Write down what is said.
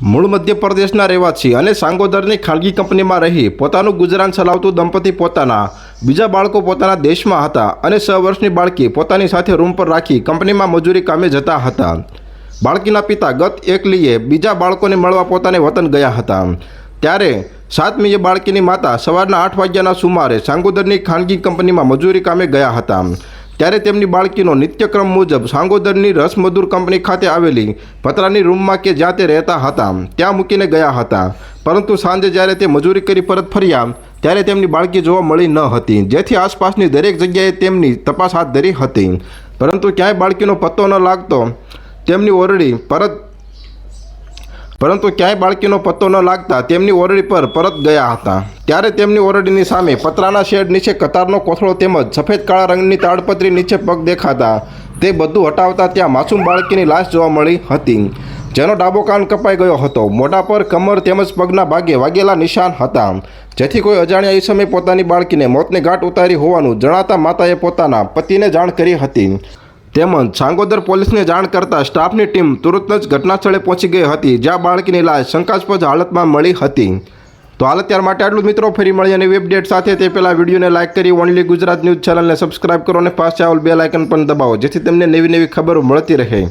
મૂળ મધ્યપ્રદેશના રહેવાસી અને સાંગોદરની ખાનગી કંપનીમાં રહી, પોતાનું ગુજરાન ચલાવતું દંપતી પોતાના, બીજા બાળકો પોતાના દેશમાં હતા અને છ વર્ષની બાળકી પોતાની સાથે રૂમ પર રાખી કંપનીમાં મજૂરી કામે જતા હતા. બાળકીના પિતા ગત એકલીએ બીજા બાળકોને મળવા પોતાને વતન ગયા હતા. ત્યારે સાતમીએ બાળકીની માતા સવારના આઠ વાગ્યાના સુમારે સાંગોદરની ખાનગી કંપનીમાં મજૂરી કામે ગયા હતા. ત્યારે તેમની બાળકીનો નિત્યક્રમ મુજબ સાંગોદરની રસમધુર કંપની ખાતે આવેલી પતરાની રૂમમાં કે જ્યાં તે રહેતા હતા, ત્યાં મૂકીને ગયા હતા. પરંતુ સાંજે જ્યારે તે મજૂરી કરી પરત ફર્યા, ત્યારે તેમની બાળકી જોવા મળી ન હતી. જેથી આસપાસની દરેક જગ્યાએ તેમની તપાસ હાથ ધરી હતી. પરંતુ ક્યાંય બાળકીનો પત્તો ન લાગતો, તેમની ઓરડી પરત પરંતુ ક્યાંય બાળકીનો પત્તો ન લાગતા તેમની ઓરડી પર પરત ગયા હતા. ત્યારે તેમની ઓરડીની સામે પતરાના શેડ નીચે કતારનો કોથળો તેમજ સફેદ કાળા રંગની તાડપત્રી નીચે પગ દેખાતા. તે બધું હટાવતા ત્યાં માસૂમ બાળકીની લાશ જોવા મળી હતી. જેનો ડાબો કાન કપાઈ ગયો હતો. મોઢા પર કમર તેમજ પગના ભાગે વાગેલા નિશાન હતા. જેથી કોઈ અજાણ્યા ઈસમે પોતાની બાળકીને મોતને ઘાટ ઉતારી હોવાનું જણાતા માતાએ પોતાના પતિને જાણ કરી હતી. તેમજ સાંગોદર પોલીસને જાણ કરતા સ્ટાફની ટીમ તુરંત જ ઘટનાસ્થળે પહોંચી ગઈ હતી, જ્યાં બાળકીની લાશ શંકાસ્પદ હાલતમાં મળી હતી. તો હાલ અત્યાર માટે આટલું મિત્રો, ફરી મળી અને અપડેટ સાથે. તે પહેલાં વિડીયોને લાઇક કરી ઓનલી ગુજરાત ન્યૂઝ ચેનલને સબસ્ક્રાઇબ કરો અને પાસે આવેલ બે લાઇકન પણ દબાવો, જેથી તમને નવી નવી ખબરો મળતી રહે.